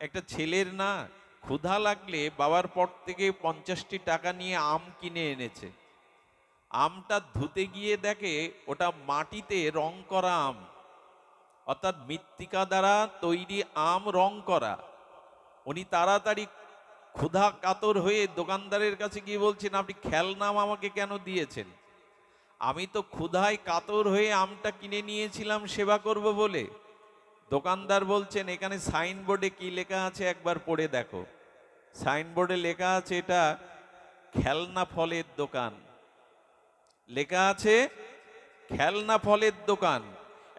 একটা ছেলের না ক্ষুধা লাগলে বাবার পর থেকে পঞ্চাশটি টাকা নিয়ে আম কিনে এনেছে। আমটা ধুতে গিয়ে দেখে ওটা মাটিতে রং করা আম। অর্থাৎ মৃত্তিকা দ্বারা তৈরি আম রং করা। উনি তাড়াতাড়ি ক্ষুধা কাতর হয়ে দোকানদারের কাছে গিয়ে বলছেন, আপনি খেলনাম আমাকে কেন দিয়েছেন? আমি তো ক্ষুধায় কাতর হয়ে আমটা কিনে নিয়েছিলাম, সেবা করব বলে। দোকানদার বলছেন, এখানে সাইনবোর্ডে কি লেখা আছে একবার পড়ে দেখো। সাইনবোর্ডে লেখা আছে এটা খেলনা ফলের দোকান। লেখা আছে খেলনা ফলের দোকান।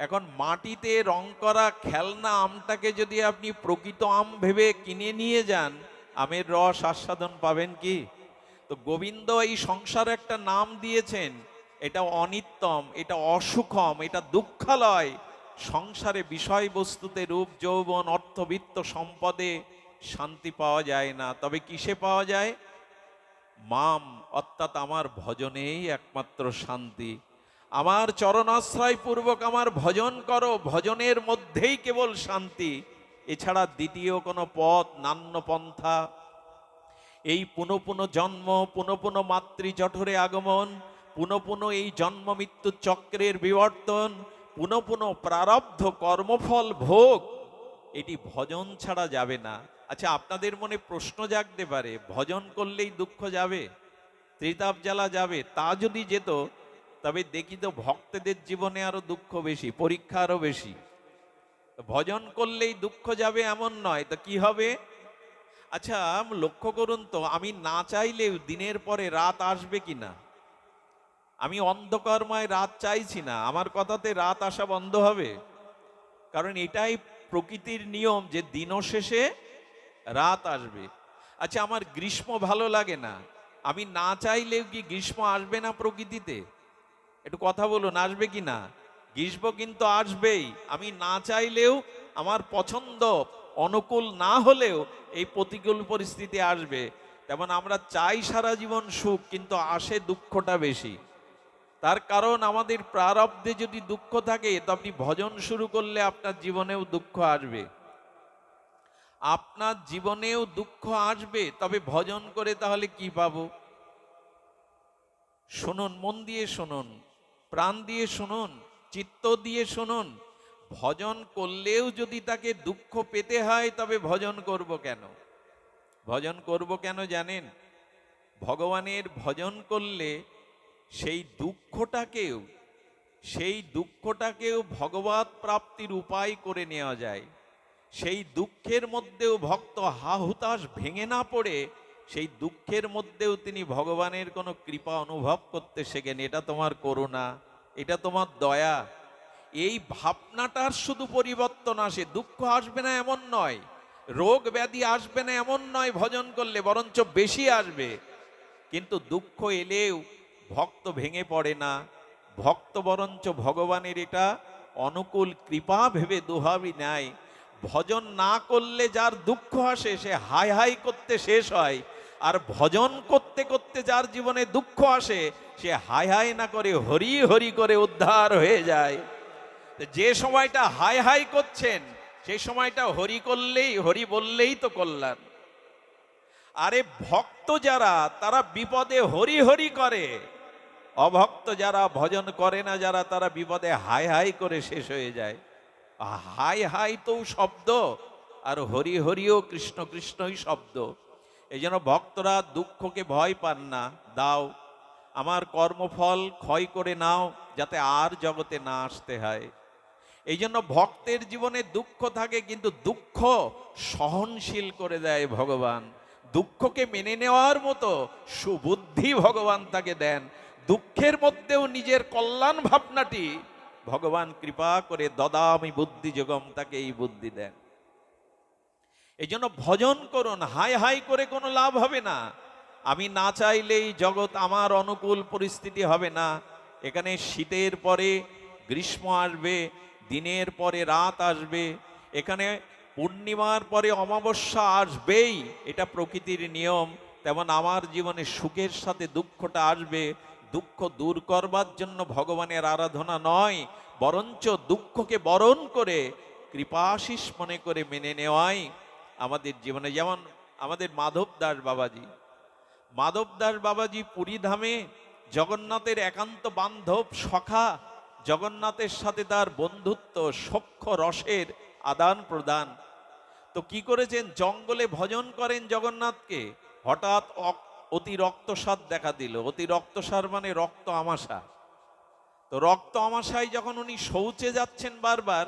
এখন মাটিতে রং করা খেলনা আমটাকে যদি আপনি প্রকৃত আম ভেবে কিনে নিয়ে যান, আমের রস আস্বাদন পাবেন কি? তো গোবিন্দ এই সংসারে একটা নাম দিয়েছেন, এটা অনিত্যম, এটা অসুখম, এটা দুঃখালয়। সংসারে বিষয়বস্তুতে রূপ, যৌবন অর্থবিত্ত সম্পদে শান্তি পাওয়া যায় না। তবে কিসে পাওয়া যায়? মাম, অর্থাৎ আমার ভজনেই একমাত্র শান্তি। আমার চরণাশ্রয় পূর্বক আমার ভজন করো, ভজনের মধ্যেই কেবল শান্তি। এছাড়া দ্বিতীয় কোনো পথ, নান্য পন্থা, এই পুনঃ পুনঃ জন্ম, পুনঃ পুনঃ মাতৃ জঠরে আগমন, পুনঃ পুনঃ এই জন্ম মৃত্যু চক্রের বিবর্তন পুনঃ পুনঃ প্রারব্ধ কর্মফল ভোগ, এটি ভজন ছাড়া যাবে না। আচ্ছা আপনাদের মনে প্রশ্ন জাগতে পারে, ভজন করলেই দুঃখ যাবে, ত্রিতাপ জ্বালা যাবে, তা যদি যেত, তবে দেখি তো ভক্তদের জীবনে আরও দুঃখ বেশি, পরীক্ষা আরও বেশি। ভজন করলেই দুঃখ যাবে এমন নয়, তো কি হবে? আচ্ছা লক্ষ্য করুন তো, আমি না চাইলেও দিনের পরে রাত আসবে কি না আমি অন্ধকর্মায় রাত চাইছি না, আমার কথাতে রাত আসা বন্ধ হবে। কারণ এটাই প্রকৃতির নিয়ম যে দিনও শেষে রাত আসবে। আচ্ছা আমার গ্রীষ্ম ভালো লাগে না। আমি না চাইলেও কি গ্রীষ্ম আসবে না প্রকৃতিতে? একটু কথা বলুন, আসবে কি না? গ্রীষ্ম কিন্তু আসবেই। আমি না চাইলেও, আমার পছন্দ অনুকূল না হলেও এই প্রতিকূল পরিস্থিতি আসবে। তেমন আমরা চাই সারা জীবন সুখ, কিন্তু আসে দুঃখটা বেশি। তার কারণ আমাদের প্রারব্ধে যদি দুঃখ থাকে, তো আপনি ভজন শুরু করলে আপনার জীবনেও দুঃখ আসবে। আপনার জীবনেও দুঃখ আসবে, তবে ভজন করে তাহলে কি পাব? শুনুন, মন দিয়ে শুনুন, প্রাণ দিয়ে শুনুন, চিত্ত দিয়ে শুনুন। ভজন করলেও যদি তাকে দুঃখ পেতে হয়, তবে ভজন করব কেন? ভজন করব কেন জানেন? ভগবানের ভজন করলে সেই দুঃখটাকেও সেই দুঃখটাকেও ভগবত প্রাপ্তির উপায় করে নেওয়া যায়। সেই দুঃখের মধ্যেও ভক্ত হাহুতাশ ভেঙে না পড়ে, সেই দুঃখের মধ্যেও তিনি ভগবানের কোনো কৃপা অনুভব করতে শেখেন, এটা তোমার করুণা, এটা তোমার দয়া। এই ভাবনাটার শুধু পরিবর্তন আসে, দুঃখ আসবে না এমন নয়, রোগ ব্যাধি আসবে না এমন নয় ভজন করলে, বরঞ্চ বেশি আসবে। কিন্তু দুঃখ এলেও ভক্ত ভেঙে পড়ে না। ভক্ত বরঞ্চ ভগবানের এটা অনুকূল কৃপা ভেবে দুহাবি নেয় ভজন না করলে যার দুঃখ আসে, সে হাই হাই করতে শেষ হয়। আর ভজন করতে করতে যার জীবনে দুঃখ আসে, সে হাই হাই না করে হরি হরি করে উদ্ধার হয়ে যায়। যে সময়টা হাই হাই করছেন সেই সময়টা হরি করলেই, হরি বললেই তো কল্যাণ। আরে ভক্ত যারা, তারা বিপদে হরি হরি করে। অভক্ত যারা ভজন করে না, যারা তারা বিপদে হাই হাই করে শেষ হয়ে যায়। হাই হাই তো শব্দ, আর হরি হরিও কৃষ্ণ কৃষ্ণই শব্দ। এই জন্য ভক্তরা দুঃখকে ভয় পান না, দাও, আমার কর্মফল ক্ষয় করে নাও, যাতে আর জগতে না আসতে হয়। এই জন্য ভক্তের জীবনে দুঃখ থাকে, কিন্তু দুঃখ সহনশীল করে দেয় ভগবান। দুঃখকে মেনে নেওয়ার মতো সুবুদ্ধি ভগবান তাকে দেন। দুঃখের মধ্যেও নিজের কল্যাণ ভাবনাটি ভগবান কৃপা করে দদামি বুদ্ধি যোগম তাকে এই বুদ্ধি দেন। এই জন্য ভজন করুন, হাই হাই করে কোনো লাভ হবে না। আমি না চাইলেই জগৎ আমার অনুকূল পরিস্থিতি হবে না। এখানে শীতের পরে গ্রীষ্ম আসবে, দিনের পরে রাত আসবে, এখানে পূর্ণিমার পরে অমাবস্যা আসবেই, এটা প্রকৃতির নিয়ম। তেমন আমার জীবনে সুখের সাথে দুঃখটা আসবে দুঃখ দূর করবার জন্য ভগবানের আরাধনা নয়, বরঞ্চ দুঃখকে বরণ করে কৃপাশিস মনে করে মেনে নেওয়াই আমাদের জীবনে। যেমন আমাদের মাধব দাস বাবাজি, মাধব দাস বাবাজি পুরী ধামে জগন্নাথের একান্ত বান্ধব সখা, জগন্নাথের সাথে তার বন্ধুত্ব সখ্য রসের আদান প্রদান। তো কি করেছেন? জঙ্গলে ভজন করেন জগন্নাথকে, হঠাৎ অতি রক্তসার দেখা দিল। অতি রক্তসার মানে রক্ত আমাশা। তো রক্ত আমাশায় যখন উনি শৌচে যাচ্ছেন বারবার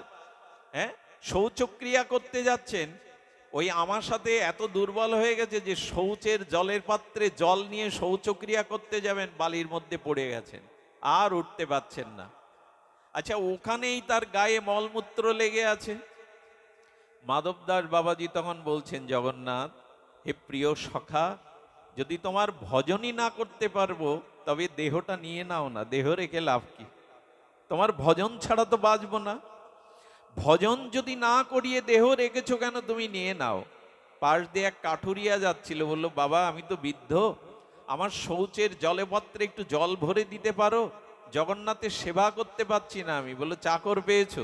হ্যাঁ শৌচক্রিয়া করতে যাচ্ছেন, ওই আমার সাথে এত দুর্বল হয়ে গেছে যে শৌচের জলের পাত্রে জল নিয়ে শৌচক্রিয়া করতে যাবেন, বালির মধ্যে পড়ে গেছেন। আর উঠতে পারছেন না। আচ্ছা ওখানেই তার গায়ে মলমূত্র লেগে আছে। মাধবদাস বাবাজি তখন বলছেন, জগন্নাথ, হে প্রিয় সখা যদি তোমার ভজনই না করতে পারব, তবে দেহটা নিয়ে নাও না, দেহ রেখে লাভ কি? তোমার ভজন ছাড়া তো বাঁচবো না। ভজন যদি না করিয়ে দেহ রেখেছো কেন, তুমি নিয়ে নাও। পাশ দিয়ে এক কাঠুরিয়া যাচ্ছিল, বলল, বাবা, আমি তো বৃদ্ধ। আমার শৌচের জলপত্রে একটু জল ভরে দিতে পারো? জগন্নাথের সেবা করতে পারছি না আমি। বলল, চাকর পেয়েছ।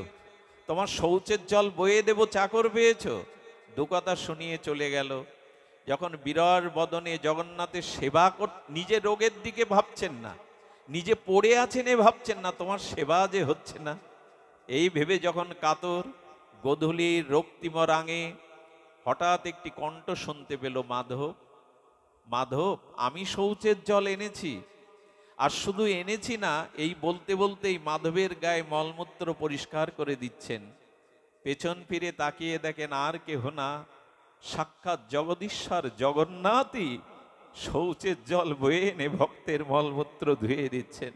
তোমার শৌচের জল বয়ে দেবো, চাকর পেয়েছ। দু কথা শুনিয়ে চলে গেল। যখন বিরর বদনে জগন্নাথের সেবা নিজে রোগের দিকে ভাবছেন না, নিজে পড়ে আছেন এ ভাবছেন না, তোমার সেবা যে হচ্ছে না। এই ভেবে যখন কাতর গধূলির রক্তিমর আঙে হঠাৎ একটি কণ্ঠ শুনতে পেল, মাধব মাধব, আমি শৌচের জল এনেছি, আর শুধু এনেছি না, এই বলতে বলতেই মাধবের গায়ে মলমূত্র পরিষ্কার করে দিচ্ছেন। পেছন ফিরে তাকিয়ে দেখেন আর কেহ না সাক্ষাৎ জগদীশ্বর জগন্নাথই শৌচের জল বয়ে এনে ভক্তের মলমূত্র ধুয়ে দিচ্ছেন।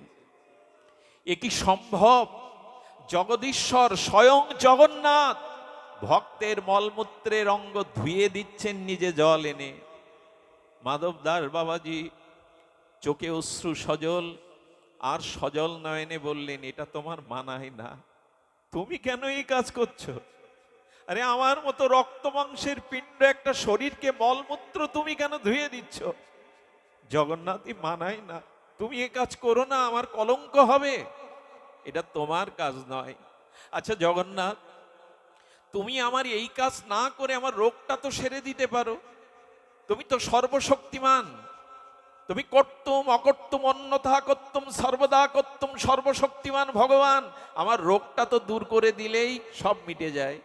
এ কি সম্ভব? জগদীশ্বর স্বয়ং জগন্নাথ ভক্তের মলমূত্রের অঙ্গ ধুয়ে দিচ্ছেন নিজে জল এনে। মাধব দাস বাবাজি চোখে অশ্রু সজল, আর সজল নয়নে বললেন, এটা তোমার মানায় না। তুমি কেন এই কাজ করছ? আরে আমার মতো রক্ত মাংসের পিণ্ড একটা শরীরকে মলমূত্র তুমি কেন ধুয়ে দিচ্ছ? জগন্নাথই মানায় না। তুমি এ কাজ করো না, আমার কলঙ্ক হবে। এটা তোমার কাজ নয়। আচ্ছা জগন্নাথ, তুমি আমার এই কাজ না করে আমার রোগটা তো সেরে দিতে পারো। তুমি তো সর্বশক্তিমান। তুমি কর্তুম, অকর্তুম অন্যথা কর্তুম সর্বদা কর্তুম সর্বশক্তিমান ভগবান। আমার রোগটা তো দূর করে দিলেই সব মিটে যায়।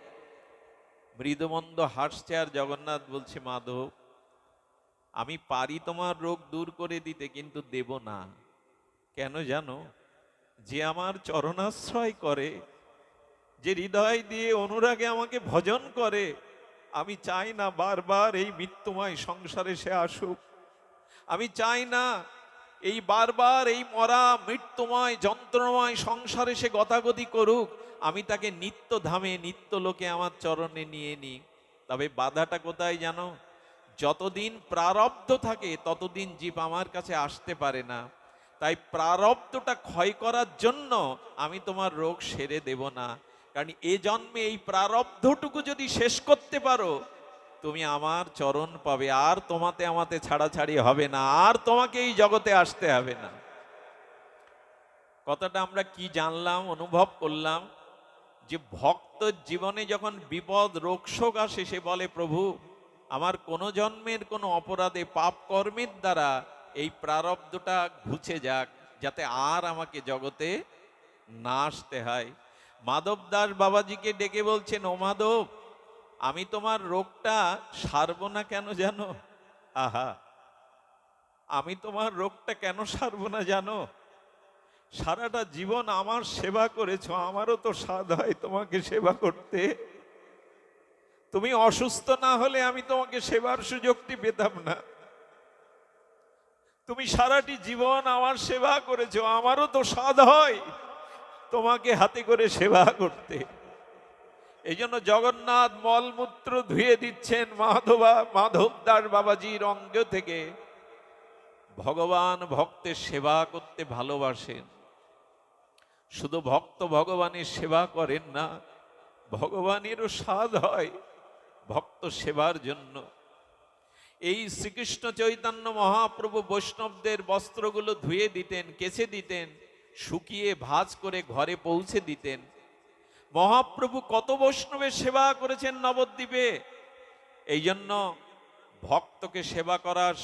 মৃদুমন্দ হাসছে আর জগন্নাথ বলছে, মাধব, আমি পারি তোমার রোগ দূর করে দিতে, কিন্তু দেব না। কেন জানো? যে আমার চরণাশ্রয় করে, যে হৃদয় দিয়ে অনুরাগে আমাকে ভজন করে, আমি চাই না বারবার এই মৃত্যুময় সংসারে সে আসুক। আমি চাই না এই বারবার এই মরা মৃত্যুময় যন্ত্রময় সংসারে সে গতাগতি করুক, আমি তাকে নিত্য ধামে, নিত্য লোকে আমার চরণে নিয়ে নিই। তবে বাধাটা কোথায় জানো? যতদিন প্রারব্ধ থাকে, ততদিন জীব আমার কাছে আসতে পারে না। তাই প্রারব্ধটা ক্ষয় করার জন্য আমি তোমার রোগ সেরে দেব না। কারণ এ জন্মে এই প্রারব্ধটুকু যদি শেষ করতে পারো তুমি আমার চরণ পাবে, আর তোমাতে আমাতে ছাড়াছাড়ি হবে না, আর তোমাকে এই জগতে আসতে হবে না। কথাটা আমরা কি জানলাম, অনুভব করলাম, যে ভক্ত জীবনে যখন বিপদ রোগশোক আসে, সে বলে, প্রভু, আমার কোনো জন্মের কোনো অপরাধে পাপ কর্মের দ্বারা এই প্রারব্ধটা ঘুচে যাক, যাতে আর আমাকে জগতে না আসতে হয়। মাধব দাস বাবাজিকে ডেকে বলছেন, ও মাধব আমি তোমার রোগটা সারবো না কেন জানো? আহা, আমি তোমার রোগটা কেন সারবো না জানো? সারাটা জীবন আমার সেবা করেছ, আমারও তো স্বাদ হয় তোমাকে সেবা করতে। তুমি অসুস্থ না হলে আমি তোমাকে সেবার সুযোগটি পেতাম না। তুমি সারাটি জীবন আমার সেবা করেছ, আমারও তো স্বাদ হয় তোমাকে হাতে করে সেবা করতে। এই জন্য জগন্নাথ মলমূত্র ধুয়ে দিচ্ছেন মাধবা মাধব দাস বাবাজির অঙ্গ থেকে। ভগবান ভক্তের সেবা করতে ভালোবাসেন। শুধু ভক্ত ভগবানের সেবা করেন না, ভগবানেরও স্বাদ হয় ভক্ত সেবার জন্য। এই শ্রীকৃষ্ণ চৈতন্য মহাপ্রভু বৈষ্ণবদের বস্ত্রগুলো ধুয়ে দিতেন, কেচে দিতেন, শুকিয়ে ভাজ করে ঘরে পৌঁছে দিতেন। মহাপ্রভু কত বৈষ্ণবের সেবা করেছেন নবদ্বীপে? এই জন্য ভক্তকে সেবা করার